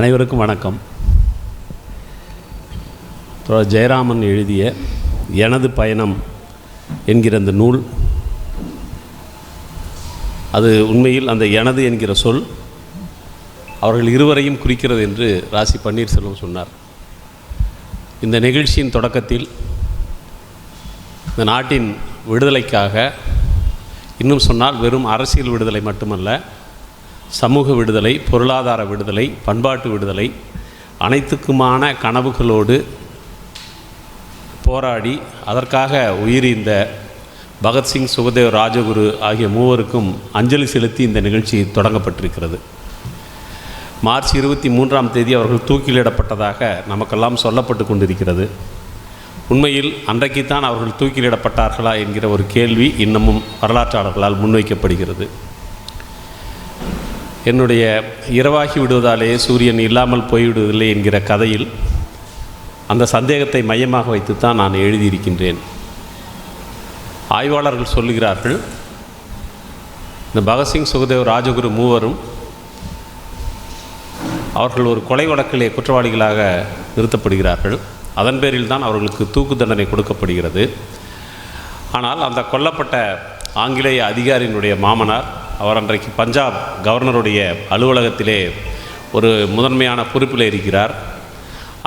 அனைவருக்கும் வணக்கம். ஜெயராமன் எழுதிய எனது பயணம் என்கிற அந்த நூல் அது உண்மையில் அந்த எனது என்கிற சொல் அவர்கள் இருவரையும் குறிக்கிறது என்று ராசி பன்னீர்செல்வம் சொன்னார். இந்த நிகழ்ச்சியின் தொடக்கத்தில் இந்த நாட்டின் விடுதலைக்காக இன்னும் சொன்னால் வெறும் அரசியல் விடுதலை மட்டுமல்ல சமூக விடுதலை பொருளாதார விடுதலை பண்பாட்டு விடுதலை அனைத்துக்குமான கனவுகளோடு போராடி அதற்காக உயிரிந்த பகத்சிங் சுகதேவ் ராஜகுரு ஆகிய மூவருக்கும் அஞ்சலி செலுத்தி இந்த நிகழ்ச்சி தொடங்கப்பட்டிருக்கிறது. மார்ச் இருபத்தி மூன்றாம் தேதி அவர்கள் தூக்கிலிடப்பட்டதாக நமக்கெல்லாம் சொல்லப்பட்டு கொண்டிருக்கிறது. உண்மையில் அன்றைக்குத்தான் அவர்கள் தூக்கிலிடப்பட்டார்களா என்கிற ஒரு கேள்வி இன்னமும் வரலாற்றாளர்களால் முன்வைக்கப்படுகிறது. என்னுடைய இரவாகி விடுவதாலேயே சூரியன் இல்லாமல் போய்விடுவதில்லை என்கிற கதையில் அந்த சந்தேகத்தை மையமாக வைத்துத்தான் நான் எழுதியிருக்கின்றேன். ஆய்வாளர்கள் சொல்லுகிறார்கள் இந்த பகத்சிங் சுகதேவ் ராஜகுரு மூவரும் அவர்கள் ஒரு கொலை வழக்கிலே குற்றவாளிகளாக நிறுத்தப்படுகிறார்கள். அதன் பேரில் தான் அவர்களுக்கு தூக்கு தண்டனை கொடுக்கப்படுகிறது. ஆனால் அந்த கொல்லப்பட்ட ஆங்கிலேய அதிகாரியினுடைய மாமனார் அவர் அன்றைக்கு பஞ்சாப் கவர்னருடைய அலுவலகத்திலே ஒரு முதன்மையான பொறுப்பில் இருக்கிறார்.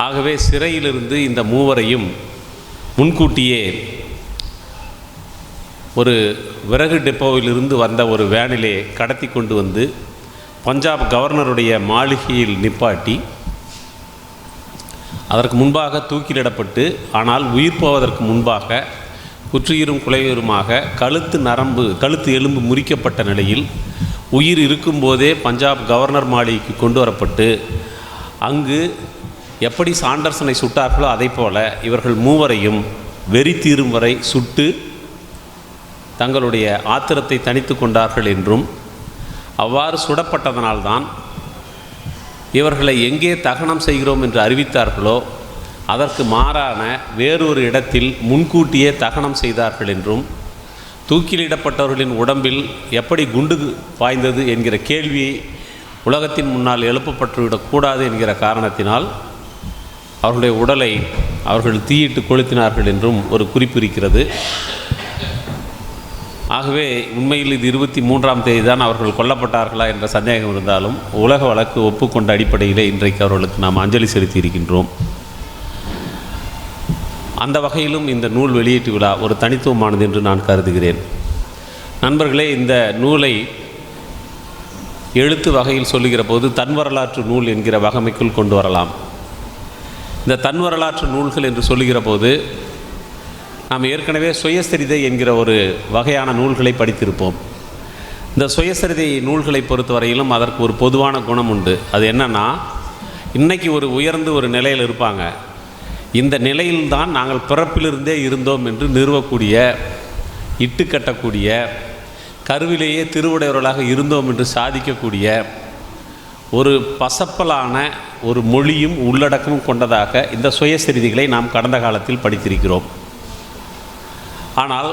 ஆகவே சிறையிலிருந்து இந்த மூவரையும் முன்கூட்டியே ஒரு விறகு டெப்போவிலிருந்து வந்த ஒரு வேனிலே கடத்தி கொண்டு வந்து பஞ்சாப் கவர்னருடைய மாளிகையில் நிப்பாட்டி அதற்கு முன்பாக தூக்கிலிடப்பட்டு ஆனால் உயிர் போவதற்கு முன்பாக குற்றுயிரும் குலையுருமாக கழுத்து நரம்பு கழுத்து எலும்பு முறிக்கப்பட்ட நிலையில் உயிர் இருக்கும்போதே பஞ்சாப் கவர்னர் மாளிகைக்கு கொண்டு வரப்பட்டு அங்கு எப்படி சாண்டர்சனை சுட்டார்களோ அதை போல இவர்கள் மூவரையும் வெறி தீரும் வரை சுட்டு தங்களுடைய ஆத்திரத்தை தணித்து கொண்டார்கள் என்றும் அவ்வாறு சுடப்பட்டதனால்தான் இவர்களை எங்கே தகனம் செய்கிறோம் என்று அறிவித்தார்களோ அதற்கு மாறான வேறொரு இடத்தில் முன்கூட்டியே தகனம் செய்தார்கள் என்றும் தூக்கிலிடப்பட்டவர்களின் உடம்பில் எப்படி குண்டு பாய்ந்தது என்கிற கேள்வி உலகத்தின் முன்னால் எழுப்பப்பட்டுவிடக்கூடாது என்கிற காரணத்தினால் அவர்களுடைய உடலை அவர்கள் தீயிட்டு கொளுத்தினார்கள் என்றும் ஒரு குறிப்பு இருக்கிறது. ஆகவே உண்மையில் இது இருபத்தி மூன்றாம் தேதி தான் அவர்கள் கொல்லப்பட்டார்களா என்ற சந்தேகம் இருந்தாலும் உலக வழக்கு ஒப்புக்கொண்ட அடிப்படையிலே இன்றைக்கு அவர்களுக்கு நாம் அஞ்சலி செலுத்தி இருக்கின்றோம். அந்த வகையிலும் இந்த நூல் வெளியீட்டு விழா ஒரு தனித்துவமானது என்று நான் கருதுகிறேன். நண்பர்களே இந்த நூலை எழுத்து வகையில் சொல்லுகிற போது தன் வரலாற்று நூல் என்கிற வகமைக்குள் கொண்டு வரலாம். இந்த தன் வரலாற்று நூல்கள் என்று சொல்லுகிற போது நாம் ஏற்கனவே சுயசரிதை என்கிற ஒரு வகையான நூல்களை படித்திருப்போம். இந்த சுயசரிதை நூல்களை பொறுத்தவரையிலும் அதற்கு ஒரு பொதுவான குணம் உண்டு. அது என்னன்னா இன்றைக்கி ஒரு உயர்ந்து ஒரு நிலையில் இருப்பாங்க. இந்த நிலையில்தான் நாங்கள் பிறப்பிலிருந்தே இருந்தோம் என்று நிறுவக்கூடிய இட்டு கட்டக்கூடிய கருவிலேயே திருவுடையவர்களாக இருந்தோம் என்று சாதிக்கக்கூடிய ஒரு பசப்பலான ஒரு மொழியும் உள்ளடக்கமும் கொண்டதாக இந்த சுயசரிதிகளை நாம் கடந்த காலத்தில் படித்திருக்கிறோம். ஆனால்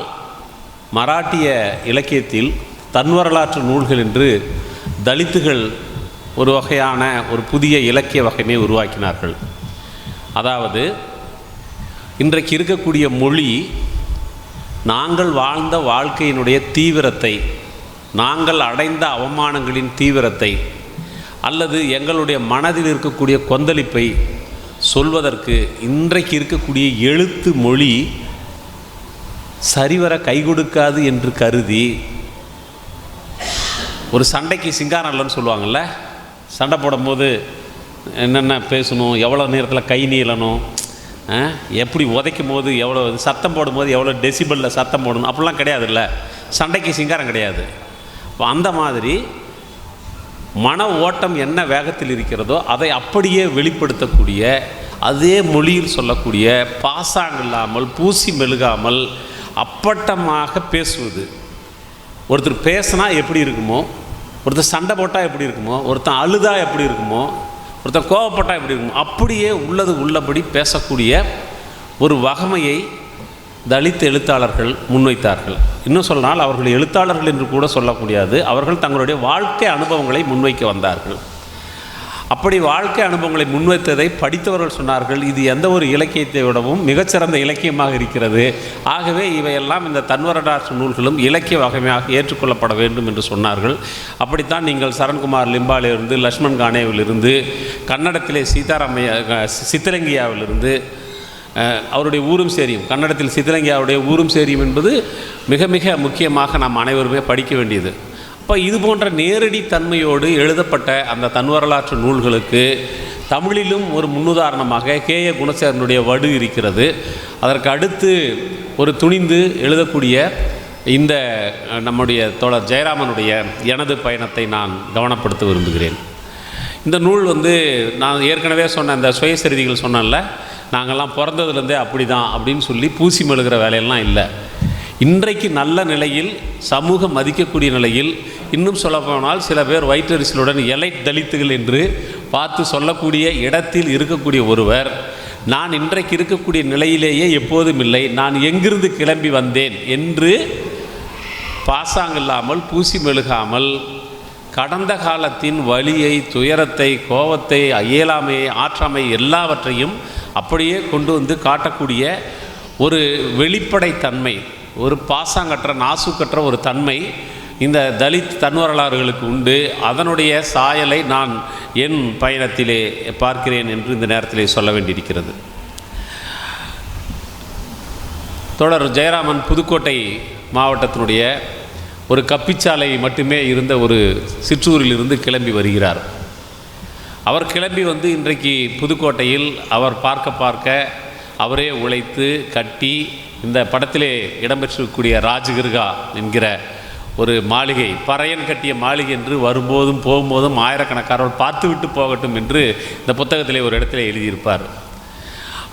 மராட்டிய இலக்கியத்தில் தன் வரலாற்று நூல்கள் என்று தலித்துகள் ஒரு வகையான ஒரு புதிய இலக்கிய வகைமை உருவாக்கினார்கள். அதாவது இன்றைக்கு இருக்கக்கூடிய மொழி நாங்கள் வாழ்ந்த வாழ்க்கையினுடைய தீவிரத்தை நாங்கள் அடைந்த அவமானங்களின் தீவிரத்தை அல்லது எங்களுடைய மனதில் இருக்கக்கூடிய கொந்தளிப்பை சொல்வதற்கு இன்றைக்கு இருக்கக்கூடிய எழுத்து மொழி சரிவர கை கொடுக்காது என்று கருதி ஒரு சண்டைக்கு சிங்காரம் இல்லைன்னு சொல்லுவாங்கள்ல சண்டை போடும்போது என்னென்ன பேசணும் எவ்வளோ நேரத்தில் கை நீளணும் எப்படி உதைக்கும் போது எவ்வளோ சத்தம் போடும்போது எவ்வளோ டெசிபலில் சத்தம் போடணும்? அப்படிலாம் கிடையாதுல்ல. சண்டைக்கு சிங்காரம் கிடையாது. இப்போ அந்த மாதிரி மன ஓட்டம் என்ன வேகத்தில் இருக்கிறதோ அதை அப்படியே வெளிப்படுத்தக்கூடிய அதே மொழியில் சொல்லக்கூடிய பாசாங் இல்லாமல் பூசி மெழுகாமல் அப்பட்டமாக பேசுவது. ஒருத்தர் பேசினா எப்படி இருக்குமோ ஒருத்தர் சண்டை போட்டால் எப்படி இருக்குமோ ஒருத்தன் அழுதா எப்படி இருக்குமோ ஒருத்தன் கோவப்பட்டால் எப்படி இருக்கும்? அப்படியே உள்ளது உள்ளபடி பேசக்கூடிய ஒரு வகமையை தலித் எழுத்தாளர்கள் முன்வைத்தார்கள். இன்னும் சொன்னால் அவர்கள் எழுத்தாளர்கள் என்று கூட சொல்லக்கூடியது அவர்கள் தங்களுடைய வாழ்க்கை அனுபவங்களை முன்வைக்க வந்தார்கள். அப்படி வாழ்க்கை அனுபவங்களை முன்வைத்ததை படித்தவர்கள் சொன்னார்கள் இது எந்த ஒரு இலக்கியத்தை விடவும் மிகச்சிறந்த இலக்கியமாக இருக்கிறது. ஆகவே இவையெல்லாம் இந்த தன்வரடாற்று நூல்களும் இலக்கிய வகைமையாக ஏற்றுக்கொள்ளப்பட வேண்டும் என்று சொன்னார்கள். அப்படித்தான் நீங்கள் சரண்குமார் லிம்பாலிலிருந்து லக்ஷ்மண் கானேவிலிருந்து கன்னடத்திலே சீதாராமையா சித்தரங்கியாவிலிருந்து அவருடைய ஊரும் சேரியும் கன்னடத்தில் சித்தரங்கியாவுடைய ஊரும் சேரியும் என்பது மிக மிக முக்கியமாக நாம் அனைவருமே படிக்க வேண்டியது. அப்போ இது போன்ற நேரடி தன்மையோடு எழுதப்பட்ட அந்த தன்வரலாற்று நூல்களுக்கு தமிழிலும் ஒரு முன்னுதாரணமாக கே ஏ குணசேகரனுடைய வடு இருக்கிறது. அதற்கு அடுத்து ஒரு துணிந்து எழுதக்கூடிய இந்த நம்முடைய தோழர் ஜெயராமனுடைய எனது பயணத்தை நான் கவனப்படுத்த விரும்புகிறேன். இந்த நூல் வந்து நான் ஏற்கனவே சொன்ன இந்த சுயசரிதிகள் சொன்னேன்ல நாங்கள்லாம் பிறந்ததுலேருந்தே அப்படி தான் அப்படின்னு சொல்லி பூசி மெழுகிற வேலையெல்லாம் இல்லை. இன்றைக்கு நல்ல நிலையில் சமூகம் மதிக்கக்கூடிய நிலையில் இன்னும் சொல்லப்போனால் சில பேர் வயிற்றரிசலுடன் எலைட் தலித்துகள் என்று பார்த்து சொல்லக்கூடிய இடத்தில் இருக்கக்கூடிய ஒருவர் நான் இன்றைக்கு இருக்கக்கூடிய நிலையிலேயே எப்போதும் இல்லை நான் எங்கிருந்து கிளம்பி வந்தேன்? என்று பாசாங்கில்லாமல் பூசி மெழுகாமல் கடந்த காலத்தின் வலியை துயரத்தை கோபத்தை இயலாமையை ஆற்றாமை எல்லாவற்றையும் அப்படியே கொண்டு வந்து காட்டக்கூடிய ஒரு வெளிப்படைத்தன்மை ஒரு பாசாங்கற்ற நாசுக்கற்ற ஒரு தன்மை இந்த தலித் தன்வரலாறுகளுக்கு உண்டு. அதனுடைய சாயலை நான் என் பயணத்திலே பார்க்கிறேன் என்று இந்த நேரத்திலே சொல்ல வேண்டியிருக்கிறது. தொடர் ஜெயராமன் புதுக்கோட்டை மாவட்டத்தினுடைய ஒரு கப்பிச்சாலை மட்டுமே இருந்த ஒரு சிற்றூரிலிருந்து கிளம்பி வருகிறார். அவர் கிளம்பி வந்து இன்றைக்கு புதுக்கோட்டையில் அவர் பார்க்க பார்க்க அவரே உழைத்து கட்டி இந்த படத்திலே இடம்பெற்றிருக்கக்கூடிய ராஜகிருகா என்கிற ஒரு மாளிகை பறையன் கட்டிய மாளிகை என்று வரும்போதும் போகும்போதும் ஆயிரக்கணக்கானவர் பார்த்துவிட்டு போகட்டும் என்று இந்த புத்தகத்திலே ஒரு இடத்துல எழுதியிருப்பார்.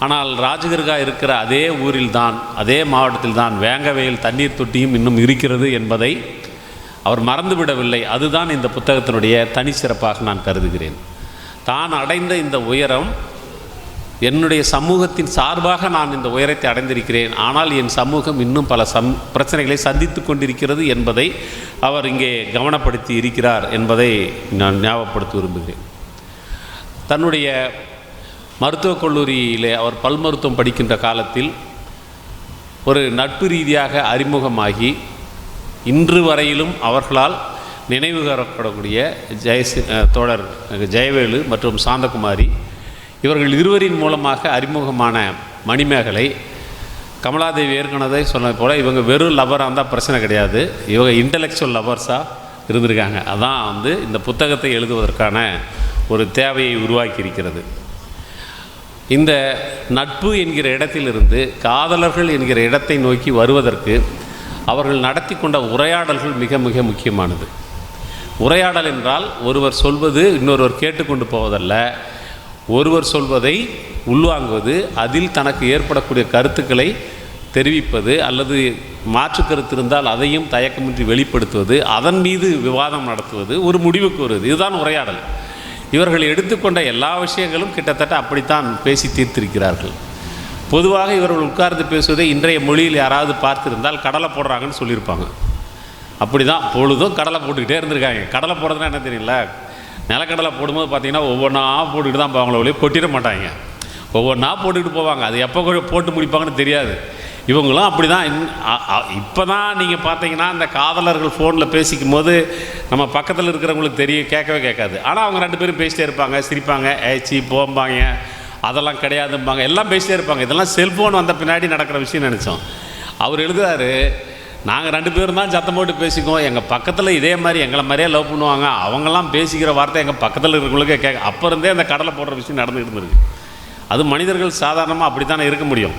ஆனால் ராஜகிருகா இருக்கிற அதே ஊரில்தான் அதே மாவட்டத்தில் தான் வேங்கவையில் தண்ணீர் தொட்டியும் இன்னும் இருக்கிறது என்பதை அவர் மறந்துவிடவில்லை. அதுதான் இந்த புத்தகத்தினுடைய தனி சிறப்பாக நான் கருதுகிறேன். தான் அடைந்த இந்த உயரம் என்னுடைய சமூகத்தின் சார்பாக நான் இந்த உயரத்தை அடைந்திருக்கிறேன். ஆனால் என் சமூகம் இன்னும் பல சம் பிரச்சனைகளை சந்தித்து கொண்டிருக்கிறது என்பதை அவர் இங்கே கவனப்படுத்தி இருக்கிறார் என்பதை நான் ஞாபகப்படுத்த விரும்புகிறேன். தன்னுடைய மருத்துவக் கல்லூரியிலே அவர் பல் மருத்துவம் படிக்கின்ற காலத்தில் ஒரு நட்பு ரீதியாக அறிமுகமாகி இன்று வரையிலும் அவர்களால் நினைவுகரப்படக்கூடிய ஜெயசி தோழர் ஜெயவேலு மற்றும் சாந்தகுமாரி இவர்கள் இருவரின் மூலமாக அறிமுகமான மணிமேகலை கமலாதேவி ஏற்கனவே சொன்னது போல் இவங்க வெறும் லவராக இருந்தால் பிரச்சனை கிடையாது. இவங்க இன்டலெக்சுவல் லவர்ஸாக இருந்திருக்காங்க. அதான் வந்து இந்த புத்தகத்தை எழுதுவதற்கான ஒரு தேவையை உருவாக்கி இருக்கிறது இந்த நட்பு என்கிற இடத்திலிருந்து காதலர்கள் என்கிற இடத்தை நோக்கி வருவதற்கு அவர்கள் நடத்தி கொண்ட உரையாடல்கள் மிக மிக முக்கியமானது. உரையாடல் என்றால் ஒருவர் சொல்வது இன்னொருவர் கேட்டுக்கொண்டு போவதல்ல. ஒருவர் சொல்வதை உள்வாங்குவது அதில் தனக்கு ஏற்படக்கூடிய கருத்துக்களை தெரிவிப்பது அல்லது மாற்று கருத்து இருந்தால் அதையும் தயக்கமின்றி வெளிப்படுத்துவது அதன் மீது விவாதம் நடத்துவது ஒரு முடிவுக்கு வருவது இதுதான் உரையாடல். இவர்கள் எடுத்துக்கொண்ட எல்லா விஷயங்களும் கிட்டத்தட்ட அப்படித்தான் பேசி தீர்த்திருக்கிறார்கள். பொதுவாக இவர்கள் உட்கார்ந்து பேசுவதை இன்றைய மொழியில் யாராவது பார்த்திருந்தால் கடலை போடுறாங்கன்னு சொல்லியிருப்பாங்க. அப்படி தான் பொழுதும் கடலை போட்டுக்கிட்டே இருந்திருக்காங்க. கடலை போடுறதுனா என்ன தெரியல நிலக்கடலை போடும்போது பார்த்தீங்கன்னா ஒவ்வொன்றா போட்டுக்கிட்டு தான் போவாங்களே ஒழிய கொட்டிட மாட்டாங்க. ஒவ்வொன்றா போட்டுக்கிட்டு போவாங்க. அது எப்போ கூட போட்டு முடிப்பாங்கன்னு தெரியாது. இவங்களும் அப்படி தான் இப்போ தான் நீங்கள் பார்த்தீங்கன்னா இந்த காதலர்கள் ஃபோனில் பேசிக்கும் போது நம்ம பக்கத்தில் இருக்கிறவங்களுக்கு தெரியும் கேட்கவே கேட்காது. ஆனால் அவங்க ரெண்டு பேரும் பேசிட்டே இருப்பாங்க. சிரிப்பாங்க. ஏச்சி போம்பாங்க. அதெல்லாம் கிடையாதும்பாங்க. எல்லாம் பேசிட்டே இருப்பாங்க. இதெல்லாம் செல்ஃபோன் வந்த பின்னாடி நடக்கிற விஷயம் நினச்சோம். அவர் எழுதுறாரு நாங்கள் ரெண்டு பேரும் தான் சத்தம் போட்டு பேசிக்குவோம். எங்கள் பக்கத்தில் இதே மாதிரி எங்களை மாதிரியே லவ் பண்ணுவாங்க. அவங்கெல்லாம் பேசிக்கிற வார்த்தை எங்கள் பக்கத்தில் இருக்கிறவங்களுக்கே கேட்க அப்போ இருந்தே அந்த கடலை போடுற விஷயம் நடந்துகிட்டு இருந்திருக்கு அது மனிதர்கள் சாதாரணமாக அப்படி தானே இருக்க முடியும்.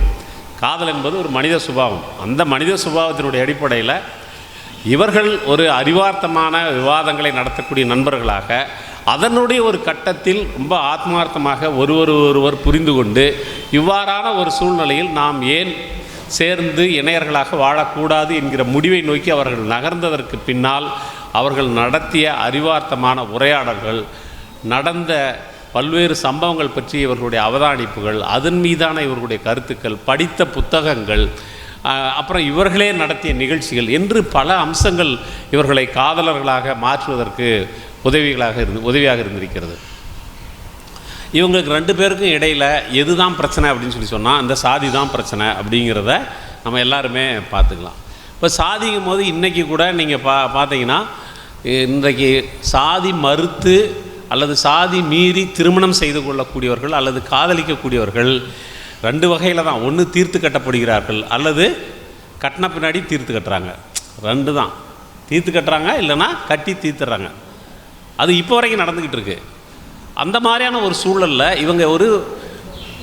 காதல் என்பது ஒரு மனித சுபாவம். அந்த மனித சுபாவத்தினுடைய அடிப்படையில் இவர்கள் ஒரு அறிவார்த்தமான விவாதங்களை நடத்தக்கூடிய நண்பர்களாக அதனுடைய ஒரு கட்டத்தில் ரொம்ப ஆத்மார்த்தமாக ஒருவர் ஒருவர் புரிந்து கொண்டு இவ்வாறான ஒரு சூழ்நிலையில் நாம் ஏன் சேர்ந்து இணையர்களாக வாழக்கூடாது என்கிற முடிவை நோக்கி அவர்கள் நகர்ந்ததற்கு பின்னால் அவர்கள் நடத்திய அறிவார்த்தமான உரையாடல்கள் நடந்த பல்வேறு சம்பவங்கள் பற்றி இவர்களுடைய அவதானிப்புகள் அதன் மீதான இவர்களுடைய கருத்துக்கள் படித்த புத்தகங்கள் அப்புறம் இவர்களே நடத்திய நிகழ்ச்சிகள் என்று பல அம்சங்கள் இவர்களை காதலர்களாக மாற்றுவதற்கு உதவிகளாக இருந்து உதவியாக இருந்திருக்கிறது. இவங்களுக்கு ரெண்டு பேருக்கும் இடையில் எது தான் பிரச்சனை அப்படின்னு சொல்லி சொன்னால் அந்த சாதி தான் பிரச்சனை அப்படிங்கிறத நம்ம எல்லாருமே பார்த்துக்கலாம். இப்போ சாதிக்கும் போது இன்றைக்கி கூட நீங்கள் பா பார்த்தீங்கன்னா இன்றைக்கு சாதி மறுத்து அல்லது சாதி மீறி திருமணம் செய்து கொள்ளக்கூடியவர்கள் அல்லது காதலிக்கக்கூடியவர்கள் ரெண்டு வகையில் தான். ஒன்று தீர்த்து கட்டப்படுகிறார்கள் அல்லது கட்டின பின்னாடி தீர்த்து கட்டுறாங்க. ரெண்டு தான். தீர்த்து கட்டுறாங்க இல்லைன்னா கட்டி தீர்த்துறாங்க. அது இப்போ வரைக்கும் நடந்துக்கிட்டு இருக்குது அந்த மாதிரியான ஒரு சூழலில் இவங்க ஒரு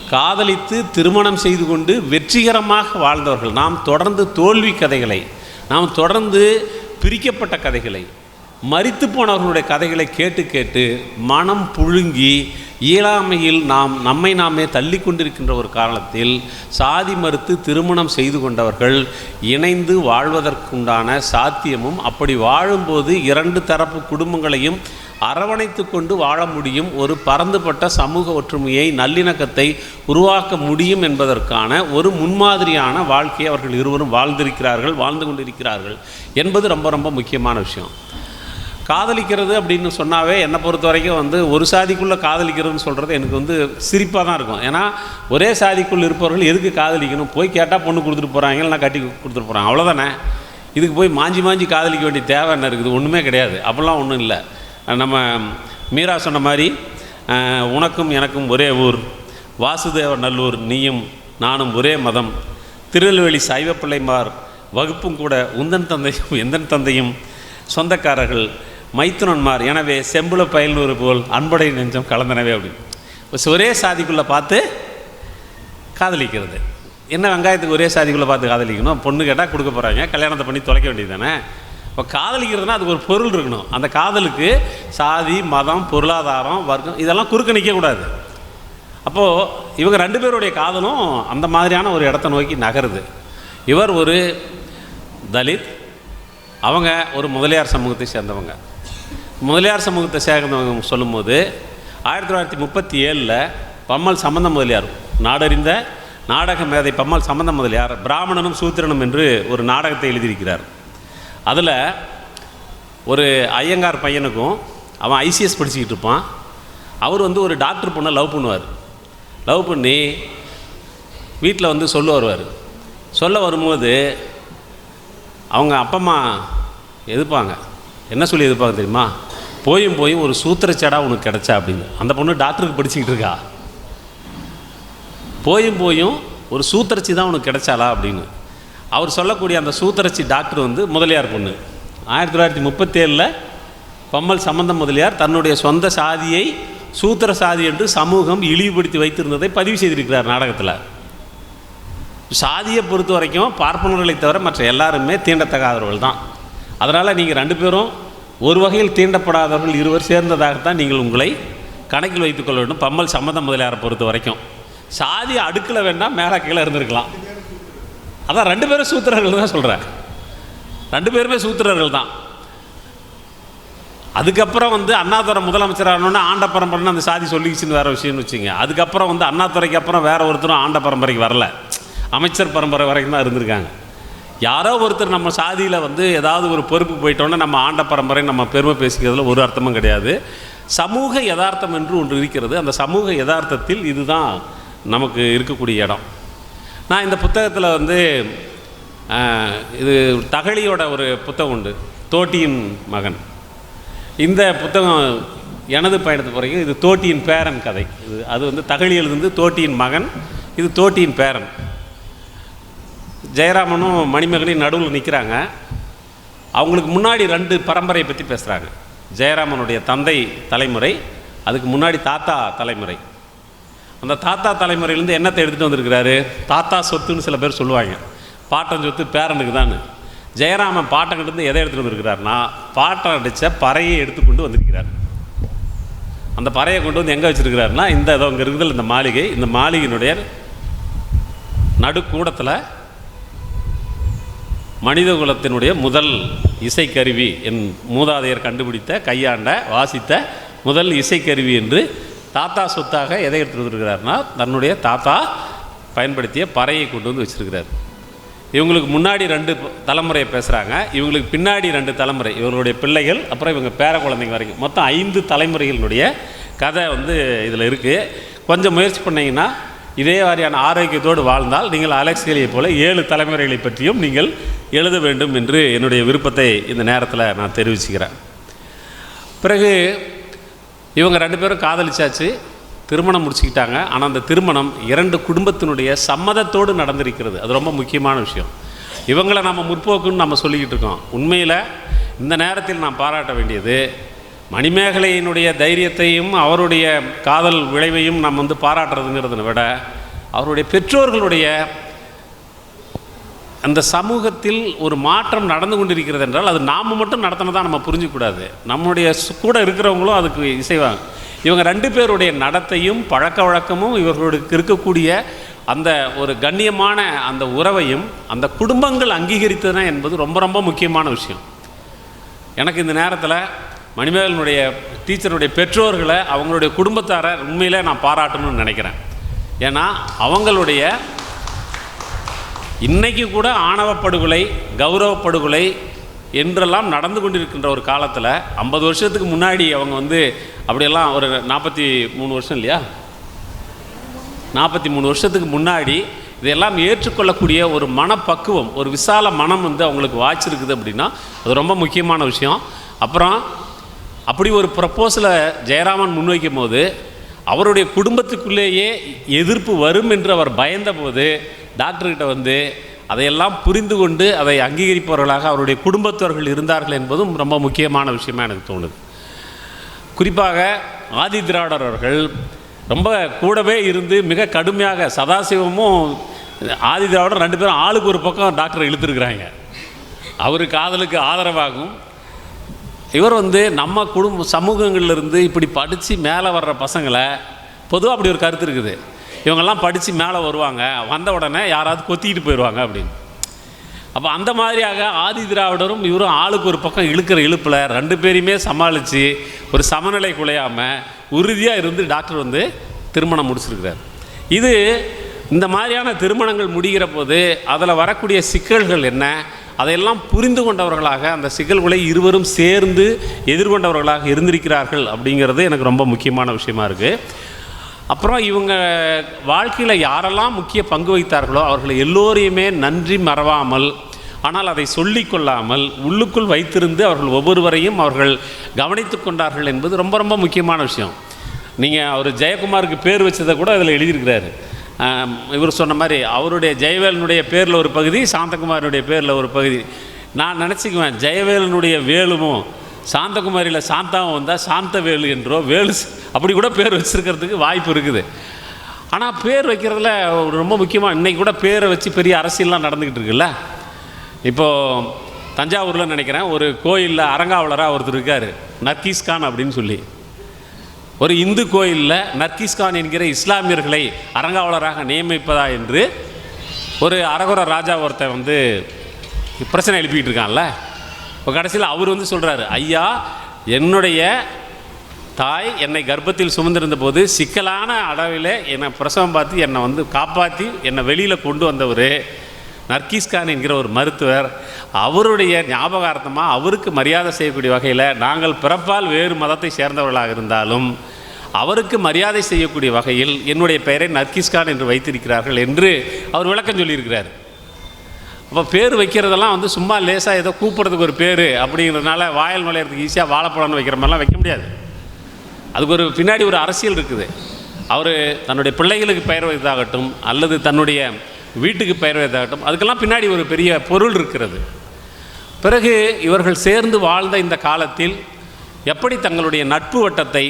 காதலித்து திருமணம் செய்து கொண்டு வெற்றிகரமாக வாழ்ந்தவர்கள். நாம் தொடர்ந்து தோல்வி கதைகளை நாம் தொடர்ந்து பிரிக்கப்பட்ட கதைகளை மறித்து போனவர்களுடைய கதைகளை கேட்டு கேட்டு மனம் புழுங்கி இயலாமையில் நாம் நம்மை நாமே தள்ளி கொண்டிருக்கின்ற ஒரு காரணத்தில் சாதி மறுத்து திருமணம் செய்து கொண்டவர்கள் இணைந்து வாழ்வதற்குண்டான சாத்தியமும் அப்படி வாழும்போது இரண்டு தரப்பு குடும்பங்களையும் அரவணைத்து கொண்டு வாழ முடியும் ஒரு பரந்துபட்ட சமூக ஒற்றுமையை நல்லிணக்கத்தை உருவாக்க முடியும் என்பதற்கான ஒரு முன்மாதிரியான வாழ்க்கையை அவர்கள் இருவரும் வாழ்ந்திருக்கிறார்கள் வாழ்ந்து கொண்டிருக்கிறார்கள் என்பது ரொம்ப ரொம்ப முக்கியமான விஷயம். காதலிக்கிறது அப்படின்னு சொன்னாவே என்னை பொறுத்த வரைக்கும் வந்து ஒரு சாதிக்குள்ளே காதலிக்கிறதுன்னு சொல்கிறது எனக்கு வந்து சிரிப்பாக தான் இருக்கும். ஏன்னா ஒரே சாதிக்குள் இருப்பவர்கள் எதுக்கு காதலிக்கணும்? போய் கேட்டால் பொண்ணு கொடுத்துட்டு போகிறாங்க இல்லைனா கட்டி கொடுத்துட்டு போகிறாங்க அவ்வளோதானே இதுக்கு போய் மாஞ்சி மாஞ்சி காதலிக்க வேண்டிய தேவை என்ன இருக்குது? ஒன்றுமே கிடையாது. அப்படிலாம் ஒன்றும் இல்லை. நம்ம மீரா சொன்ன மாதிரி உனக்கும் எனக்கும் ஒரே ஊர். வாசுதேவ நல்லூர் நீயும் நானும் ஒரே மதம். திருநெல்வேலி சைவப்பிள்ளைமார் வகுப்பும் கூட உந்தன் தந்தையும் எந்தன் தந்தையும். சொந்தக்காரர்கள் மைத்துனன்மார். எனவே செம்புல பயில்நூறு போல் அன்படை நெஞ்சம் கலந்தனவே அப்படின்னு ஒரே சாதிக்குள்ளே பார்த்து காதலிக்கிறது. என்ன வெங்காயத்துக்கு ஒரே சாதிக்குள்ளே பார்த்து காதலிக்கணும்? பொண்ணு கேட்டால் கொடுக்க போகிறாங்க கல்யாணத்தை பண்ணி தொலைக்க வேண்டியது தானே? இப்போ காதலிக்கிறதுனா அதுக்கு ஒரு பொருள் இருக்கணும். அந்த காதலுக்கு சாதி மதம் பொருளாதாரம் வர்க்கம் இதெல்லாம் குறுக்க நிற்கக்கூடாது அப்போது இவங்க ரெண்டு பேருடைய காதலும் அந்த மாதிரியான ஒரு இடத்த நோக்கி நகருது. இவர் ஒரு தலித் அவங்க ஒரு முதலியார் சமூகத்தை சேர்ந்தவங்க. முதலியார் சமூகத்தை சேர்ந்தவங்க சொல்லும்போது ஆயிரத்தி தொள்ளாயிரத்தி முப்பத்தி ஏழில் பம்மல் சம்பந்த முதலியார் நாடறிந்த நாடக மேதை பம்மல் சம்பந்த முதலியார் பிராமணனும் சூத்திரனும் என்று ஒரு நாடகத்தை எழுதியிருக்கிறார். அதில் ஒரு ஐயங்கார் பையனுக்கும் அவன் ஐசிஎஸ் படிச்சுக்கிட்டு இருப்பான். அவர் வந்து ஒரு டாக்டர் பொண்ணை லவ் பண்ணுவார். லவ் பண்ணி வீட்டில் வந்து சொல்ல வருவார். சொல்ல வரும்போது அவங்க அப்பா அம்மா எதிர்ப்பாங்க. என்ன சொல்லி எதிர்ப்பாங்க தெரியுமா? போயும் போயும் ஒரு சூத்திரச்சடா உனக்கு கிடைச்சா அப்படின்னு. அந்த பொண்ணு டாக்டருக்கு படிச்சுக்கிட்டு இருக்கா. போயும் போயும் ஒரு சூத்திரச்சி தான் உனக்கு கிடைச்சாளா அப்படின்னு. அவர் சொல்லக்கூடிய அந்த சூத்திரச்சி டாக்டர் வந்து முதலியார் பொண்ணு. ஆயிரத்தி தொள்ளாயிரத்தி முப்பத்தேழில் பம்மல் சம்பந்தம் முதலியார் தன்னுடைய சொந்த சாதியை சூத்திர சாதி என்று சமூகம் இழிவுபடுத்தி வைத்திருந்ததை பதிவு செய்திருக்கிறார் நாடகத்தில். சாதியை பொறுத்த வரைக்கும் பார்ப்பனர்களை தவிர மற்ற எல்லாருமே தீண்டத்தகாதவர்கள் தான். அதனால் நீங்கள் ரெண்டு பேரும் ஒரு வகையில் தீண்டப்படாதவர்கள் இருவர் சேர்ந்ததாகத்தான் நீங்கள் உங்களை கணக்கில் வைத்துக்கொள்ள வேண்டும். பம்மல் சம்மந்த முதலியாரை பொறுத்த வரைக்கும். சாதி அடுக்கில் வேண்டாம் மேலே கீழே இருந்திருக்கலாம். அதான் ரெண்டு பேரும் சூத்திரர்கள் தான் சொல்கிறேன் ரெண்டு பேருமே சூத்திரர்கள் தான். அதுக்கப்புறம் வந்து அண்ணாதுரை முதலமைச்சரானோன்னா ஆண்ட பரம்பரைன்னு அந்த சாதி சொல்லிக்கிச்சுன்னு வேறு விஷயம்னு வச்சுங்க அதுக்கப்புறம் வந்து அண்ணாதுரைக்கு அப்புறம் வேறு ஒருத்தரும் ஆண்ட பரம்பரைக்கு வரல. அமைச்சர் பரம்பரை வரைக்கும் தான் இருந்திருக்காங்க. யாரோ ஒருத்தர் நம்ம சாதியில் வந்து ஏதாவது ஒரு பொறுப்பு போயிட்டோன்னா நம்ம ஆண்ட பரம்பரை நம்ம பெருமை பேசிக்கிறதுல ஒரு அர்த்தமும் கிடையாது. சமூக யதார்த்தம் என்று ஒன்று இருக்கிறது. அந்த சமூக யதார்த்தத்தில் இதுதான் நமக்கு இருக்கக்கூடிய இடம். நான் இந்த புத்தகத்தில் வந்து இது தகழியோட ஒரு புத்தகம் உண்டு. தோட்டியின் மகன். இந்த புத்தகம் எனது பயணத்து வரைக்கும் இது தோட்டியின் பேரன் கதை. இது அது வந்து தகழி எழுதுந்து தோட்டியின் மகன் இது தோட்டியின் பேரன். ஜெயராமனும் மணிமகனையும் நடுவில் நிற்கிறாங்க அவங்களுக்கு முன்னாடி ரெண்டு பரம்பரையை பற்றி பேசுகிறாங்க ஜெயராமனுடைய தந்தை தலைமுறை அதுக்கு முன்னாடி தாத்தா தலைமுறை. அந்த தாத்தா தலைமுறையிலேருந்து என்னத்தை எடுத்துகிட்டு வந்திருக்கிறாரு. தாத்தா சொத்துன்னு சில பேர் சொல்லுவாங்க. பாட்டன் சொத்து பேரனுக்கு தான் ஜெயராமன் பாட்டங்கிட்டேருந்து எதை எடுத்துகிட்டு வந்திருக்கிறாருன்னா பாட்டன் அடித்த பறையை எடுத்துக்கொண்டு வந்திருக்கிறார். அந்த பறையை கொண்டு வந்து எங்கே வச்சிருக்கிறாருன்னா இந்த இதோ இங்கே இருக்குதில் இந்த மாளிகை இந்த மாளிகையினுடைய நடுக்கூடத்தில் மனித குலத்தினுடைய முதல் இசைக்கருவி என் மூதாதையர் கண்டுபிடித்த கையாண்ட வாசித்த முதல் இசைக்கருவி என்று தாத்தா சொத்தாக எதை எடுத்துட்டு தன்னுடைய தாத்தா பயன்படுத்திய பறையை கொண்டு வந்து வச்சிருக்கிறார். இவங்களுக்கு முன்னாடி ரெண்டு தலைமுறையை பேசுகிறாங்க இவங்களுக்கு பின்னாடி ரெண்டு தலைமுறை. இவங்களுடைய பிள்ளைகள் அப்புறம் இவங்க பேர குழந்தைங்க வரைக்கும். மொத்தம் ஐந்து தலைமுறைகளினுடைய கதை வந்து இதில் இருக்குது கொஞ்சம் முயற்சி பண்ணீங்கன்னா இதே மாதிரியான ஆரோக்கியத்தோடு வாழ்ந்தால் நீங்கள் அலெக்ஸ்கலியை போல ஏழு தலைமுறைகளை பற்றியும் நீங்கள் எழுத வேண்டும் என்று என்னுடைய விருப்பத்தை இந்த நேரத்தில் நான் தெரிவிச்சுக்கிறேன். பிறகு இவங்க ரெண்டு பேரும் காதலிச்சாச்சு. திருமணம் முடிச்சுக்கிட்டாங்க. ஆனால் அந்த திருமணம் இரண்டு குடும்பத்தினுடைய சம்மதத்தோடு நடந்திருக்கிறது. அது ரொம்ப முக்கியமான விஷயம். இவங்களை நம்ம முற்போக்குன்னு நம்ம சொல்லிக்கிட்டு இருக்கோம். உண்மையில் இந்த நேரத்தில் நாம் பாராட்ட வேண்டியது மணிமேகலையினுடைய தைரியத்தையும் அவருடைய காதல் விளைவையும் நாம் வந்து பாராட்டுறதுங்கிறத விட அவருடைய பெற்றோர்களுடைய அந்த சமூகத்தில் ஒரு மாற்றம் நடந்து கொண்டிருக்கிறது என்றால் அது நாம் மட்டும் நடத்தினதான் நம்ம புரிஞ்சிக்கூடாது. நம்முடைய கூட இருக்கிறவங்களும் அதுக்கு இசைவாங்க. இவங்க ரெண்டு பேருடைய நடத்தையும் பழக்க வழக்கமும் இவர்களுக்கு இருக்கக்கூடிய அந்த ஒரு கண்ணியமான அந்த உறவையும் அந்த குடும்பங்கள் அங்கீகரித்தன என்பது ரொம்ப ரொம்ப முக்கியமான விஷயம். எனக்கு இந்த நேரத்தில் மணிமேகலனுடைய டீச்சருடைய பெற்றோர்களை அவங்களுடைய குடும்பத்தாரை உண்மையிலே நான் பாராட்டணும்னு நினைக்கிறேன். ஏன்னா அவங்களுடைய இன்றைக்கி கூட ஆணவ படுகொலை கௌரவ படுகொலை என்றெல்லாம் நடந்து கொண்டிருக்கின்ற ஒரு காலத்தில் ஐம்பது வருஷத்துக்கு முன்னாடி அவங்க வந்து அப்படியெல்லாம் ஒரு நாற்பத்தி மூணு வருஷம் இல்லையா? நாற்பத்தி மூணு வருஷத்துக்கு முன்னாடி இதெல்லாம் ஏற்றுக்கொள்ளக்கூடிய ஒரு மனப்பக்குவம் ஒரு விசால மனம் வந்து அவங்களுக்கு வாய்ச்சிருக்குது அப்படின்னா அது ரொம்ப முக்கியமான விஷயம். அப்புறம் அப்படி ஒரு ப்ரப்போசலை ஜெயராமன் முன்வைக்கும் போது அவருடைய குடும்பத்துக்குள்ளேயே எதிர்ப்பு வரும் என்று அவர் பயந்தபோது டாக்டர்கிட்ட வந்து அதையெல்லாம் புரிந்து கொண்டு அதை அங்கீகரிப்பவர்களாக அவருடைய குடும்பத்தவர்கள் இருந்தார்கள் என்பதும் ரொம்ப முக்கியமான விஷயமாக எனக்கு தோணுது. குறிப்பாக ஆதி திராவிடர் அவர்கள் ரொம்ப கூடவே இருந்து மிக கடுமையாக சதாசிவமும் ஆதி திராவிடர் ரெண்டு பேரும் ஆளுக்கு ஒரு பக்கம் டாக்டர் இழுத்துருக்குறாங்க. அவர் காதலுக்கு ஆதரவாகும். இவர் வந்து நம்ம குடும்ப சமூகங்கள்ல இருந்து இப்படி படித்து மேலே வர்ற பசங்களை பொதுவாக அப்படி ஒரு கருத்து இருக்குது. இவங்கெல்லாம் படித்து மேலே வருவாங்க. வந்த உடனே யாராவது கொத்திக்கிட்டு போயிடுவாங்க அப்படின்னு. அப்போ அந்த மாதிரியாக ஆதி திராவிடரும் இவரும் ஆளுக்கு ஒரு பக்கம் இழுக்கிற இழுப்பில் ரெண்டு பேரையுமே சமாளித்து ஒரு சமநிலை குலையாமல் உறுதியாக இருந்து டாக்டர் வந்து திருமணம் முடிச்சிருக்கிறார். இது இந்த மாதிரியான திருமணங்கள் முடிகிற போது அதில் வரக்கூடிய சிக்கல்கள் என்ன? அதையெல்லாம் புரிந்து கொண்டவர்களாக அந்த சிக்கல்களை இருவரும் சேர்ந்து எதிர்கொண்டவர்களாக இருந்திருக்கிறார்கள் அப்படிங்கிறது எனக்கு ரொம்ப முக்கியமான விஷயமா இருக்குது அப்புறம் இவங்க வாழ்க்கையில் யாரெல்லாம் முக்கிய பங்கு வைத்தார்களோ அவர்களை எல்லோரையுமே நன்றி மறவாமல் ஆனால் அதை சொல்லிக்கொள்ளாமல் உள்ளுக்குள் வைத்திருந்து அவர்கள் ஒவ்வொருவரையும் அவர்கள் கவனித்து கொண்டார்கள் என்பது ரொம்ப ரொம்ப முக்கியமான விஷயம். நீங்கள் அவர் ஜெயக்குமாருக்கு பேர் வச்சதை கூட அதில் எழுதியிருக்கிறாரு. இவர் சொன்ன மாதிரி அவருடைய ஜெயவேலனுடைய பேரில் ஒரு பகுதி சாந்தகுமாரனுடைய பேரில் ஒரு பகுதி. நான் நினச்சிக்குவேன் ஜெயவேலனுடைய வேலுமும் சாந்தகுமாரியில் சாந்தாவும் வந்தால் சாந்த வேலு என்றோ வேலு அப்படி கூட பேர் வச்சிருக்கிறதுக்கு வாய்ப்பு இருக்குது. ஆனால் பேர் வைக்கிறதுல ரொம்ப முக்கியமாக இன்றைக்கி கூட பேரை வச்சு பெரிய அரசியல்லாம் நடந்துக்கிட்டு இருக்குல்ல? இப்போது தஞ்சாவூரில் நினைக்கிறேன் ஒரு கோயிலில் அரங்காவலராக ஒருத்தர் இருக்கார் நர்கீஸ்கான் அப்படின்னு சொல்லி. ஒரு இந்து கோயிலில் நர்கீஸ்கான் என்கிற இஸ்லாமியர்களை அரங்காவலராக நியமிப்பதா என்று ஒரு அரகுர ராஜா ஒருத்தன் வந்து பிரச்சனை எழுப்பிக்கிட்டு இருக்கான்ல? இப்போ கடைசியில் அவர் வந்து சொல்கிறாரு ஐயா என்னுடைய தாய் என்னை கர்ப்பத்தில் சுமந்திருந்த போது சிக்கலான அளவில் என்னை பிரசவம் பார்த்து என்னை வந்து காப்பாற்றி என்னை வெளியில் கொண்டு வந்தவர் நர்கீஸ் கான் என்கிற ஒரு மருத்துவர். அவருடைய ஞாபகார்த்தமாக அவருக்கு மரியாதை செய்யக்கூடிய வகையில் நாங்கள் பிறப்பால் வேறு மதத்தை சேர்ந்தவர்களாக இருந்தாலும் அவருக்கு மரியாதை செய்யக்கூடிய வகையில் என்னுடைய பெயரை நர்கீஸ் கான் என்று வைத்திருக்கிறார்கள் என்று அவர் விளக்கம் சொல்லியிருக்கிறார். அப்போ பேர் வைக்கிறதெல்லாம் வந்து சும்மா லேசாக ஏதோ கூப்பிட்றதுக்கு ஒரு பேர் அப்படிங்கிறதுனால வாயல் நுழையிறதுக்கு ஈஸியாக வாழைப்பழம்னு வைக்கிற மாதிரிலாம் வைக்க முடியாது. அதுக்கு ஒரு பின்னாடி ஒரு அரசியல் இருக்குது. அவர் தன்னுடைய பிள்ளைகளுக்கு பெயர் வைத்ததாகட்டும் அல்லது தன்னுடைய வீட்டுக்கு பெயர் வைத்ததாகட்டும் அதுக்கெல்லாம் பின்னாடி ஒரு பெரிய பொருள் இருக்கிறது. பிறகு இவர்கள் சேர்ந்து வாழ்ந்த இந்த காலத்தில் எப்படி தங்களுடைய நட்பு வட்டத்தை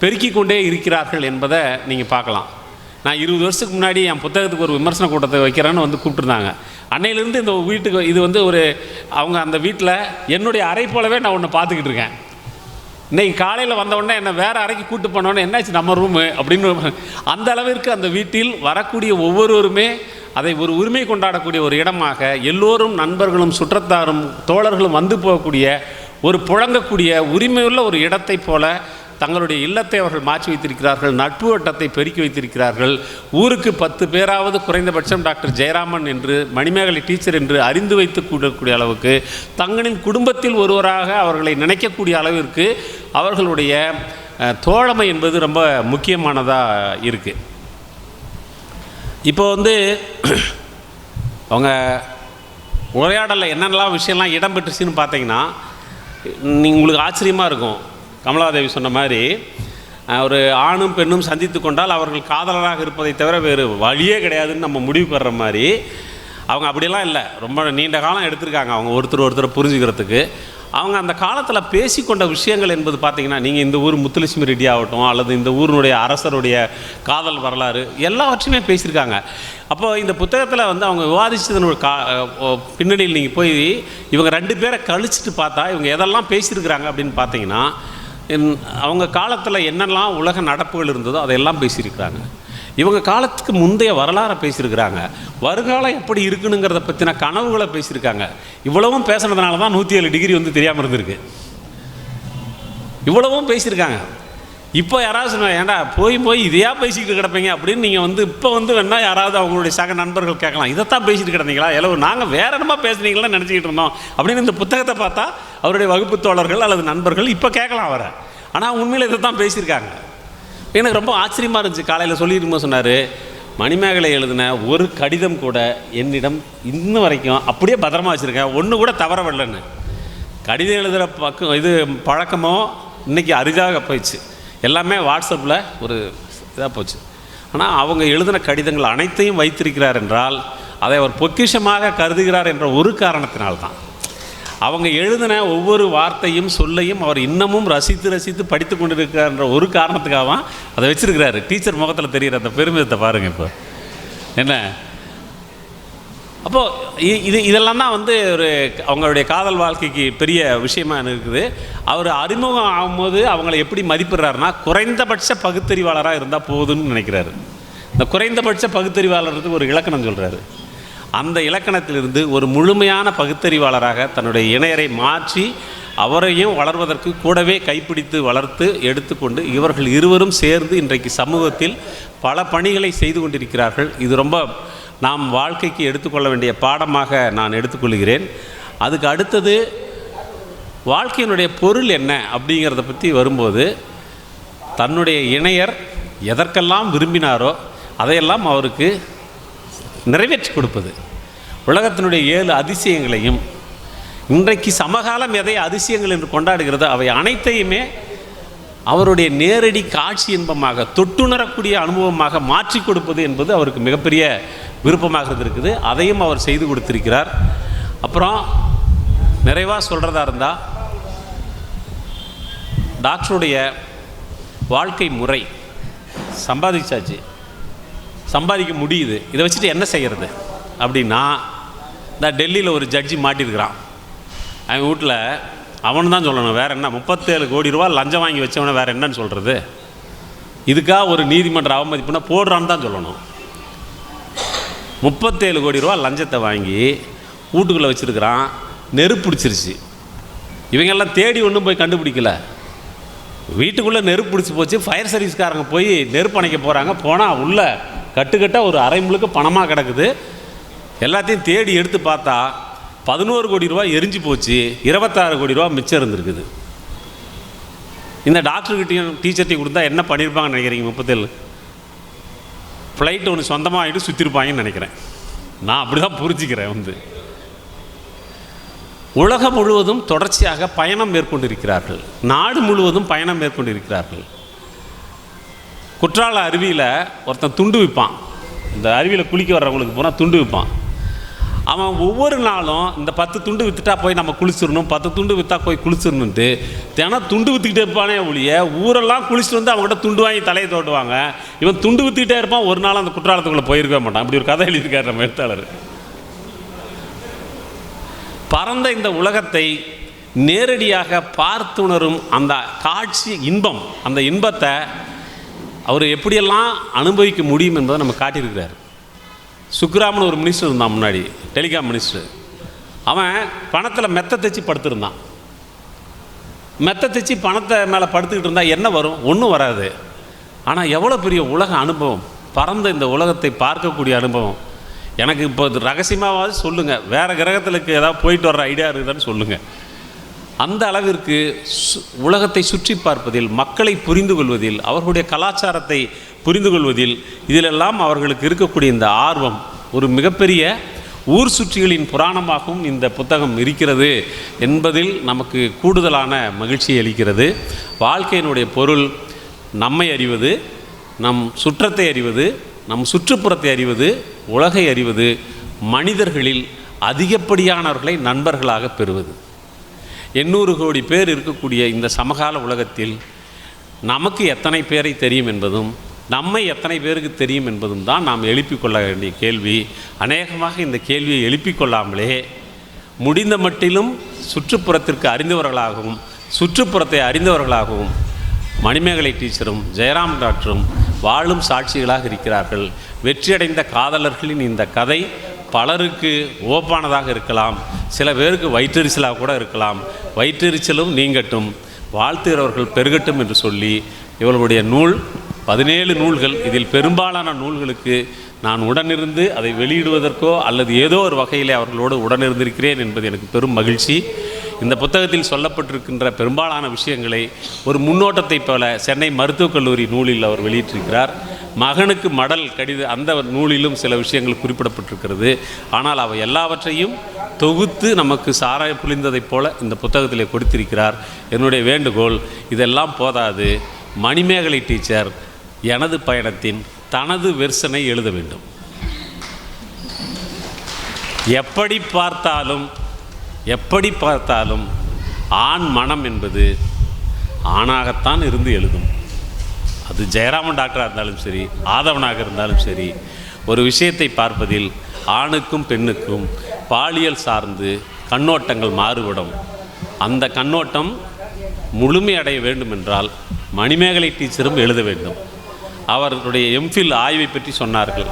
பெருக்கிக் கொண்டே இருக்கிறார்கள் என்பதை நீங்கள் பார்க்கலாம். நான் இருபது வருஷத்துக்கு முன்னாடி என் புத்தகத்துக்கு ஒரு விமர்சன கூட்டத்தை வைக்கிறேன்னு வந்து கூப்பிட்டுருந்தாங்க. அன்னையிலேருந்து இந்த வீட்டுக்கு இது வந்து ஒரு அவங்க அந்த வீட்டில் என்னுடைய அறை போலவே நான் ஒன்று பார்த்துக்கிட்டு இருக்கேன். இன்றைக்கி காலையில் வந்தவொடனே என்னை வேறு அறைக்கு கூட்டு போனோடனே என்னாச்சு நம்ம ரூமு? அப்படின்னு அந்த அளவிற்கு அந்த வீட்டில் வரக்கூடிய ஒவ்வொருவருமே அதை ஒரு உரிமை கொண்டாடக்கூடிய ஒரு இடமாக எல்லோரும் நண்பர்களும் சுற்றத்தாரும் தோழர்களும் வந்து போகக்கூடிய ஒரு புழங்கக்கூடிய உரிமையுள்ள ஒரு இடத்தைப் போல தங்களுடைய இல்லத்தை அவர்கள் மாற்றி வைத்திருக்கிறார்கள் நட்பு வட்டத்தை பெருக்கி வைத்திருக்கிறார்கள். ஊருக்கு பத்து பேராவது குறைந்தபட்சம் டாக்டர் ஜெயராமன் என்று மணிமேகலை டீச்சர் என்று அறிந்து வைத்து கூடக்கூடிய அளவுக்கு தங்களின் குடும்பத்தில் ஒருவராக அவர்களை நினைக்கக்கூடிய அளவிற்கு அவர்களுடைய தோழமை என்பது ரொம்ப முக்கியமானதாக இருக்குது இப்போ வந்து அவங்க உரையாடலில் என்னென்னலாம் விஷயம்லாம் இடம்பெற்றுச்சுன்னு பார்த்தீங்கன்னா நீங்க உங்களுக்கு ஆச்சரியமாக இருக்கும். கமலாதேவி சொன்ன மாதிரி ஒரு ஆணும் பெண்ணும் சந்தித்து கொண்டால் அவர்கள் காதலராக இருப்பதை தவிர வேறு வழியே கிடையாதுன்னு நம்ம முடிவு பெற மாதிரி அவங்க அப்படிலாம் இல்லை. ரொம்ப நீண்ட காலம் எடுத்திருக்காங்க. அவங்க ஒருத்தர் ஒருத்தரை புரிஞ்சுக்கிறதுக்கு. அவங்க அந்த காலத்தில் பேசிக்கொண்ட விஷயங்கள் என்பது பார்த்தீங்கன்னா நீங்கள் இந்த ஊர் முத்துலட்சுமி ரெட்டி ஆகட்டும் அல்லது இந்த ஊரினுடைய அரசருடைய காதல் வரலாறு எல்லாவற்றையுமே பேசியிருக்காங்க. அப்போ இந்த புத்தகத்தில் வந்து அவங்க விவாதிச்சதனோட கா பின்னணியில் நீங்கள் போய் இவங்க ரெண்டு பேரை கழிச்சிட்டு பார்த்தா இவங்க எதெல்லாம் பேசியிருக்கிறாங்க அப்படின்னு பார்த்தீங்கன்னா அவங்க காலத்தில் என்னெல்லாம் உலக நடப்புகள் இருந்ததோ அதையெல்லாம் பேசியிருக்கிறாங்க. இவங்க காலத்துக்கு முந்தைய வரலாறை பேசியிருக்கிறாங்க. வருங்காலம் எப்படி இருக்குனுங்கிறத பற்றின கனவுகளை பேசியிருக்காங்க. இவ்வளவும் பேசுனதுனால தான் நூற்றி ஏழு டிகிரி வந்து தெரியாமல் இருந்திருக்கு. இவ்வளவும் பேசியிருக்காங்க. இப்போ யாராவது சொன்னா ஏன்டா போய் போய் இதையா பேசிக்கிட்டு கிடப்பீங்க? அப்படின்னு நீங்கள் வந்து இப்போ வந்து வேணா யாராவது அவங்களுடைய சக நண்பர்கள் கேட்கலாம். இதைத்தான் பேசிட்டு கிடந்தீங்களா? இல்லை நாங்கள் வேற என்னமா பேசுனீங்களா நினச்சிக்கிட்டு இருந்தோம். அப்படின்னு இந்த புத்தகத்தை பார்த்தா அவருடைய வகுப்பு தோழர்கள் அல்லது நண்பர்கள் இப்போ கேட்கலாம் அவரை. ஆனால் உண்மையில் இதை தான் பேசியிருக்காங்க. எனக்கு ரொம்ப ஆச்சரியமாக இருந்துச்சு. காலையில் சொல்லியிருக்கும்போது சொன்னார் மணிமேகலை எழுதின ஒரு கடிதம் கூட என்னிடம் இன்னும் வரைக்கும் அப்படியே பத்திரமா வச்சுருக்கேன். ஒன்று கூட தவற வரலன்னு. கடிதம் எழுதுகிற பக்கம் இது பழக்கமோ இன்றைக்கி அரிதாக போயிடுச்சு. எல்லாமே வாட்ஸ்அப்பில் ஒரு இதாக போச்சு. ஆனால் அவங்க எழுதின கடிதங்கள் அனைத்தையும் வைத்திருக்கிறார் என்றால் அதை அவர் பொக்கிஷமாக கருதுகிறார் என்ற ஒரு காரணத்தினால்தான் அவங்க எழுதின ஒவ்வொரு வார்த்தையும் சொல்லையும் அவர் இன்னமும் ரசித்து ரசித்து படித்து கொண்டிருக்கிறார்ன்ற ஒரு காரணத்துக்காக அதை வச்சுருக்கிறாரு. டீச்சர் முகத்தில் தெரிகிற அந்த பெருமிதத்தை பாருங்கள் இப்போ. என்ன? அப்போது இது இதெல்லாம் தான் வந்து ஒரு அவங்களுடைய காதல் வாழ்க்கைக்கு பெரிய விஷயமா இருக்குது. அவர் அறிமுகம் ஆகும்போது அவங்களை எப்படி மதிப்பிடுறாருன்னா குறைந்தபட்ச பகுத்தறிவாளராக இருந்தால் போதும்னு நினைக்கிறாரு. இந்த குறைந்தபட்ச பகுத்தறிவாளருக்கு ஒரு இலக்கணம் சொல்கிறாரு அந்த இலக்கணத்திலிருந்து ஒரு முழுமையான பகுத்தறிவாளராக தன்னுடைய இணையரை மாற்றி அவரையும் வளர்வதற்கு கூடவே கைப்பிடித்து வளர்த்து எடுத்துக்கொண்டு இவர்கள் இருவரும் சேர்ந்து இன்றைக்கு சமூகத்தில் பல பணிகளை செய்து கொண்டிருக்கிறார்கள். இது ரொம்ப நாம் வாழ்க்கைக்கு எடுத்துக்கொள்ள வேண்டிய பாடமாக நான் எடுத்துக்கொள்கிறேன். அதுக்கு அடுத்தது வாழ்க்கையினுடைய பொருள் என்ன அப்படிங்கிறத பற்றி வரும்போது தன்னுடைய இணையர் எதற்கெல்லாம் விரும்பினாரோ அதையெல்லாம் அவருக்கு நிறைவேற்றி கொடுப்பது. உலகத்தினுடைய ஏழு அதிசயங்களையும் இன்றைக்கு சமகாலம் எதை அதிசயங்கள் என்று கொண்டாடுகிறதோ அவை அனைத்தையுமே அவருடைய நேரடி காட்சி இன்பமாக தொட்டுணரக்கூடிய அனுபவமாக மாற்றி கொடுப்பது என்பது அவருக்கு மிகப்பெரிய விருப்பமாக இருந்திருக்குது அதையும் அவர் செய்து கொடுத்திருக்கிறார். அப்புறம் நிறைவாக சொல்கிறதா இருந்தால் டாக்டருடைய வாழ்க்கை முறை சம்பாதிச்சாச்சு. சம்பாதிக்க முடியுது. இதை வச்சுட்டு என்ன செய்கிறது அப்படின்னா இந்த டெல்லியில் ஒரு ஜட்ஜி மாட்டியிருக்கிறான். அவன் வீட்டில் அவன் தான் சொல்லணும். வேற என்ன? முப்பத்தேழு கோடி ரூபா லஞ்சம் வாங்கி வச்சவனை வேற என்னன்னு சொல்கிறது இதுக்காக ஒரு நீதிமன்ற அவமதிப்புனா போடுறான்னு தான் சொல்லணும். முப்பத்தேழு கோடி ரூபா லஞ்சத்தை வாங்கி வீட்டுக்குள்ளே வச்சுருக்கிறான். நெருப்பு பிடிச்சிருச்சு. இவங்கெல்லாம் தேடி ஒன்றும் போய் கண்டுபிடிக்கல. வீட்டுக்குள்ளே நெருப்பு பிடிச்சி போச்சு. ஃபயர் சர்வீஸ்காரங்க போய் நெருப்பு அணைக்க போகிறாங்க போனால் உள்ளே கட்டுக்கட்டாக ஒரு அரை முழுக்க பணமாக கிடக்குது. எல்லாத்தையும் தேடி எடுத்து பார்த்தா பதினோரு கோடி ரூபா எரிஞ்சு போச்சு. இருபத்தாறு கோடி ரூபா மிச்சம் இருந்திருக்குது. இந்த டாக்டர்கிட்டையும் டீச்சர்ட்டையும் கொடுத்தா என்ன பண்ணியிருப்பாங்கன்னு நினைக்கிறீங்க முப்பத்தேழு ஃப்ளைட் ஒன்று சொந்தமாகிட்டு சுற்றிருப்பாங்கன்னு நினைக்கிறேன். நான் அப்படி தான் புரிஞ்சுக்கிறேன் வந்து. உலகம் முழுவதும் தொடர்ச்சியாக பயணம் மேற்கொண்டிருக்கிறார்கள். நாடு முழுவதும் பயணம் மேற்கொண்டிருக்கிறார்கள். குற்றால அருவியில் ஒருத்தன் துண்டு விற்பான் இந்த அருவியில் குளிக்க வர்றவங்களுக்கு பூரா துண்டு விற்பான் அவன் ஒவ்வொரு நாளும் இந்த பத்து துண்டு விற்றுட்டா போய் நம்ம குளிச்சிடணும் பத்து துண்டு விற்றா போய் குளிச்சிடணுன்ட்டு தினம் துண்டு விற்றுக்கிட்டே இருப்பானே ஒழிய ஊரெல்லாம் குளிச்சுட்டு வந்து அவங்ககிட்ட துண்டு வாங்கி தலையை தோட்டுவாங்க இவன் துண்டு விற்றுக்கிட்டே இருப்பான் ஒரு நாள் அந்த குற்றாலத்துக்குள்ளே போயிருக்கவே மாட்டான். அப்படி ஒரு கதை எழுதியிருக்காரு நம்ம எழுத்தாளர். பரந்த இந்த உலகத்தை நேரடியாக பார்த்துணரும் அந்த காட்சி இன்பம் அந்த இன்பத்தை அவர் எப்படியெல்லாம் அனுபவிக்க முடியும் என்பதை நம்ம காட்டியிருக்கிறார். சுக்ராமன் ஒரு மினிஸ்டர் இருந்தான் முன்னாடி டெலிகாம் மினிஸ்டர் அவன் பணத்தில் மெத்த தைச்சி படுத்திருந்தான். மெத்த தைச்சி பணத்தை மேலே படுத்துக்கிட்டு இருந்தால் என்ன வரும்? ஒன்றும் வராது. ஆனால் எவ்வளோ பெரிய உலக அனுபவம். பறந்த இந்த உலகத்தை பார்க்கக்கூடிய அனுபவம். எனக்கு இப்போ ரகசியமாவது சொல்லுங்கள் வேறு கிரகத்திலுக்கு ஏதாவது போயிட்டு வர்ற ஐடியா இருக்குதான்னு சொல்லுங்கள் அந்த அளவிற்கு சு- உலகத்தை சுற்றி பார்ப்பதில் மக்களை புரிந்து கொள்வதில் அவர்களுடைய கலாச்சாரத்தை புரிந்து கொள்வதில் இதிலெல்லாம் அவர்களுக்கு இருக்கக்கூடிய இந்த ஆர்வம் ஒரு மிகப்பெரிய ஊர் சுற்றிகளின் புராணமாகவும் இந்த புத்தகம் இருக்கிறது என்பதில் நமக்கு கூடுதலான மகிழ்ச்சியை அளிக்கிறது. வாழ்க்கையினுடைய பொருள் நம்மை அறிவது நம் சுற்றத்தை அறிவது நம் சுற்றுப்புறத்தை அறிவது உலகை அறிவது மனிதர்களில் அதிகப்படியானவர்களை நண்பர்களாக பெறுவது. எண்ணூறு கோடி பேர் இருக்கக்கூடிய இந்த சமகால உலகத்தில் நமக்கு எத்தனை பேரை தெரியும் என்பதும் நம்மை எத்தனை பேருக்கு தெரியும் என்பதும் தான் நாம் எழுப்பிக்கொள்ள வேண்டிய கேள்வி. அநேகமாக இந்த கேள்வியை எழுப்பிக்கொள்ளாமலே முடிந்த மட்டிலும் சுற்றுப்புறத்திற்கு அறிந்தவர்களாகவும் சுற்றுப்புறத்தை அறிந்தவர்களாகவும் மணிமேகலை டீச்சரும் ஜெயராம் டாக்டரும் வாழும் சாட்சிகளாக இருக்கிறார்கள். வெற்றியடைந்த காதலர்களின் இந்த கதை பலருக்கு ஓப்பானதாக இருக்கலாம். சில பேருக்கு வயிற்றெரிச்சலாக கூட இருக்கலாம். வயிற்றெரிச்சலும் நீங்கட்டும். வாழ்த்துகிறவர்கள் பெருகட்டும் என்று சொல்லி இவர்களுடைய நூல் பதினேழு நூல்கள். இதில் பெரும்பாலான நூல்களுக்கு நான் உடனிருந்து அதை வெளியிடுவதற்கோ அல்லது ஏதோ ஒரு வகையிலே அவர்களோடு உடனிருந்திருக்கிறேன் என்பது எனக்கு பெரும் மகிழ்ச்சி. இந்த புத்தகத்தில் சொல்லப்பட்டிருக்கின்ற பெரும்பாலான விஷயங்களை ஒரு முன்னோட்டத்தைப் போல சென்னை மருத்துவக் கல்லூரி நூலில் அவர் வெளியிட்டிருக்கிறார். மகனுக்கு மடல் கடித அந்த நூலிலும் சில விஷயங்கள் குறிப்பிடப்பட்டிருக்கிறது. ஆனால் அவை எல்லாவற்றையும் தொகுத்து நமக்கு சாராய புளிந்ததைப் போல இந்த புத்தகத்திலே கொடுத்திருக்கிறார். என்னுடைய வேண்டுகோள் இதெல்லாம் போதாது. மணிமேகலை டீச்சர் எனது பயணத்தின் தனது வெர்சனை எழுத வேண்டும். எப்படி பார்த்தாலும் எப்படி பார்த்தாலும் ஆண் மனம் என்பது ஆணாகத்தான் இருந்து எழுதும். அது ஜெயராமன் டாக்டராக இருந்தாலும் சரி ஆதவனாக இருந்தாலும் சரி ஒரு விஷயத்தை பார்ப்பதில் ஆணுக்கும் பெண்ணுக்கும் பாலியல் சார்ந்து கண்ணோட்டங்கள் மாறுபடும். அந்த கண்ணோட்டம் முழுமையடைய வேண்டுமென்றால் மணிமேகலை டீச்சரும் எழுத வேண்டும். அவருடைய எம்ஃபில் ஆய்வை பற்றி சொன்னார்கள்.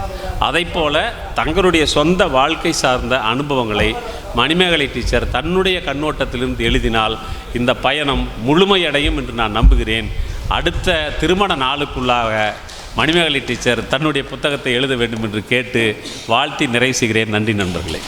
அதைப் போல தங்களுடைய சொந்த வாழ்க்கை சார்ந்த அனுபவங்களை மணிமேகலை டீச்சர் தன்னுடைய கண்ணோட்டத்திலிருந்து எழுதினால் இந்த பயணம் முழுமையடையும் என்று நான் நம்புகிறேன். அடுத்த திருமண நாளுக்குள்ளாக மணிமேகலை டீச்சர் தன்னுடைய புத்தகத்தை எழுத வேண்டும் என்று கேட்டு வாழ்த்தி நிறைவு செய்கிறேன். நன்றி நண்பர்களே.